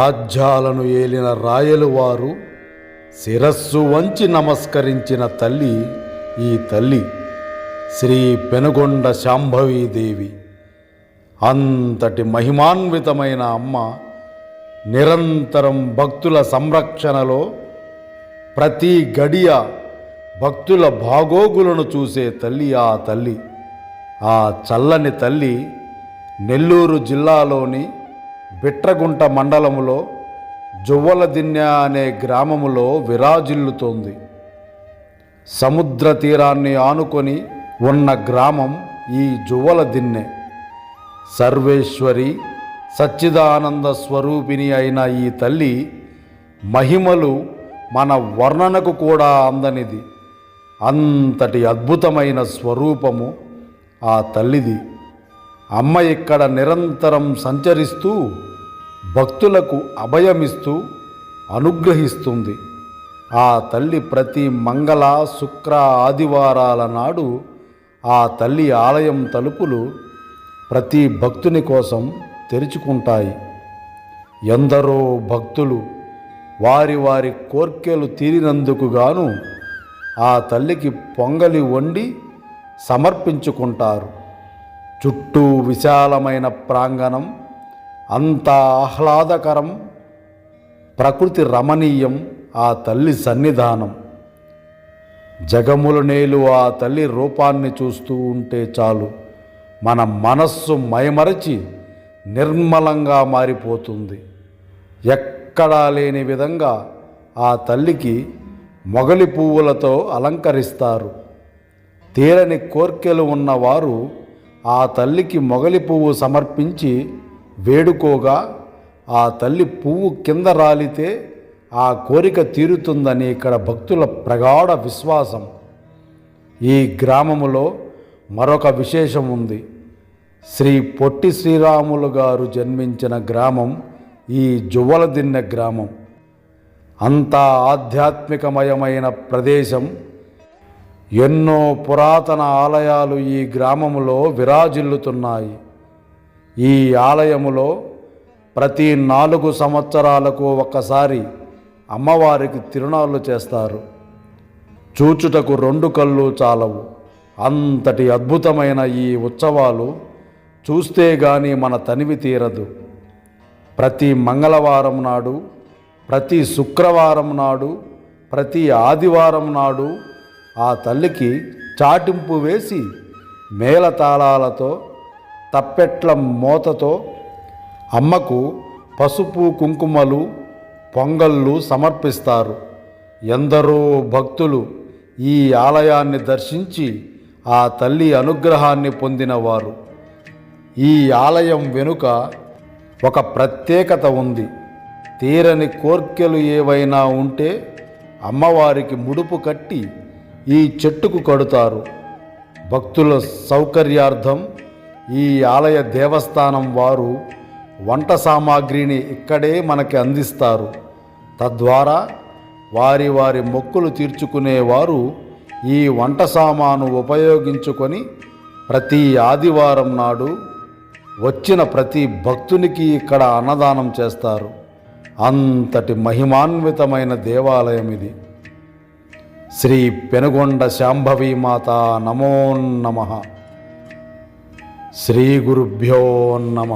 రాజ్యాలను ఏలిన రాయలు వారు శిరస్సు వంచి నమస్కరించిన తల్లి ఈ తల్లి శ్రీ పెనుగొండ శాంభవీదేవి. అంతటి మహిమాన్వితమైన అమ్మ నిరంతరం భక్తుల సంరక్షణలో ప్రతి గడియ భక్తుల భాగోగులను చూసే తల్లి ఆ తల్లి. ఆ చల్లని తల్లి నెల్లూరు జిల్లాలోని బిట్రగుంట మండలములో జువ్వలదిన్య అనే గ్రామములో విరాజిల్లుతోంది. సముద్ర తీరాన్ని ఆనుకొని ఉన్న గ్రామం ఈ జువ్వలదిన్నె. సర్వేశ్వరి సచ్చిదానంద స్వరూపిణి అయిన ఈ తల్లి మహిమలు మన వర్ణనకు కూడా అందనిది. అంతటి అద్భుతమైన స్వరూపము ఆ తల్లిది. అమ్మ ఇక్కడ నిరంతరం సంచరిస్తూ భక్తులకు అభయమిస్తూ అనుగ్రహిస్తుంది. ఆ తల్లి ప్రతి మంగళ శుక్ర ఆదివారాల నాడు ఆ తల్లి ఆలయం తలుపులు ప్రతి భక్తుని కోసం తెరుచుకుంటాయి. ఎందరో భక్తులు వారి వారి కోర్కెలు తీరినందుకు గాను ఆ తల్లికి పొంగలి వండి సమర్పించుకుంటారు. చుట్టూ విశాలమైన ప్రాంగణం అంత ఆహ్లాదకరం ప్రకృతి రమణీయం ఆ తల్లి సన్నిధానం. జగములు నేలు ఆ తల్లి రూపాన్ని చూస్తూ ఉంటే చాలు. మన మనస్సు మయమరచి నిర్మలంగా మారిపోతుంది. ఎక్కడా లేని విధంగా ఆ తల్లికి మొగలి పువ్వులతో అలంకరిస్తారు. తీరని కోర్కెలు ఉన్నవారు ఆ తల్లికి మొగలి పువ్వు సమర్పించి వేడుకోగా ఆ తల్లి పువ్వు కింద రాలితే ఆ కోరిక తీరుతుందని ఇక్కడ భక్తుల ప్రగాఢ విశ్వాసం. ఈ గ్రామములో మరొక విశేషం ఉంది. శ్రీ పొట్టి శ్రీరాములు గారు జన్మించిన గ్రామం ఈ జువ్వలదిన్నె గ్రామం. అంతా ఆధ్యాత్మికమయమైన ప్రదేశం. ఎన్నో పురాతన ఆలయాలు ఈ గ్రామములో విరాజిల్లుతున్నాయి. ఈ ఆలయములో ప్రతి నాలుగు సంవత్సరాలకు ఒక్కసారి అమ్మవారికి తిరునాళ్ళు చేస్తారు. చూచుటకు రెండు కళ్ళు చాలవు. అంతటి అద్భుతమైన ఈ ఉత్సవాలు చూస్తే గాని మన తనివి తీరదు. ప్రతి మంగళవారం నాడు ప్రతి శుక్రవారం నాడు ప్రతి ఆదివారం నాడు ఆ తల్లికి చాటింపు వేసి మేళతాళాలతో తప్పెట్ల మోతతో అమ్మకు పసుపు కుంకుమలు పొంగళ్ళు సమర్పిస్తారు. ఎందరో భక్తులు ఈ ఆలయాన్ని దర్శించి ఆ తల్లి అనుగ్రహాన్ని పొందినవారు. ఈ ఆలయం వెనుక ఒక ప్రత్యేకత ఉంది. తీరని కోర్కెలు ఏవైనా ఉంటే అమ్మవారికి ముడుపు కట్టి ఈ చెట్టుకు కడుతారు. భక్తుల సౌకర్యార్థం ఈ ఆలయ దేవస్థానం వారు వంట సామాగ్రిని ఇక్కడే మనకి అందిస్తారు. తద్వారా వారి వారి మొక్కులు తీర్చుకునేవారు ఈ వంట సామాను ఉపయోగించుకొని ప్రతి ఆదివారం నాడు వచ్చిన ప్రతి భక్తునికి ఇక్కడ అన్నదానం చేస్తారు. అంతటి మహిమాన్వితమైన దేవాలయం ఇది. శ్రీ పెనుగొండ శాంభవీ మాత నమో నమః. శ్రీ గురుభ్యో నమ.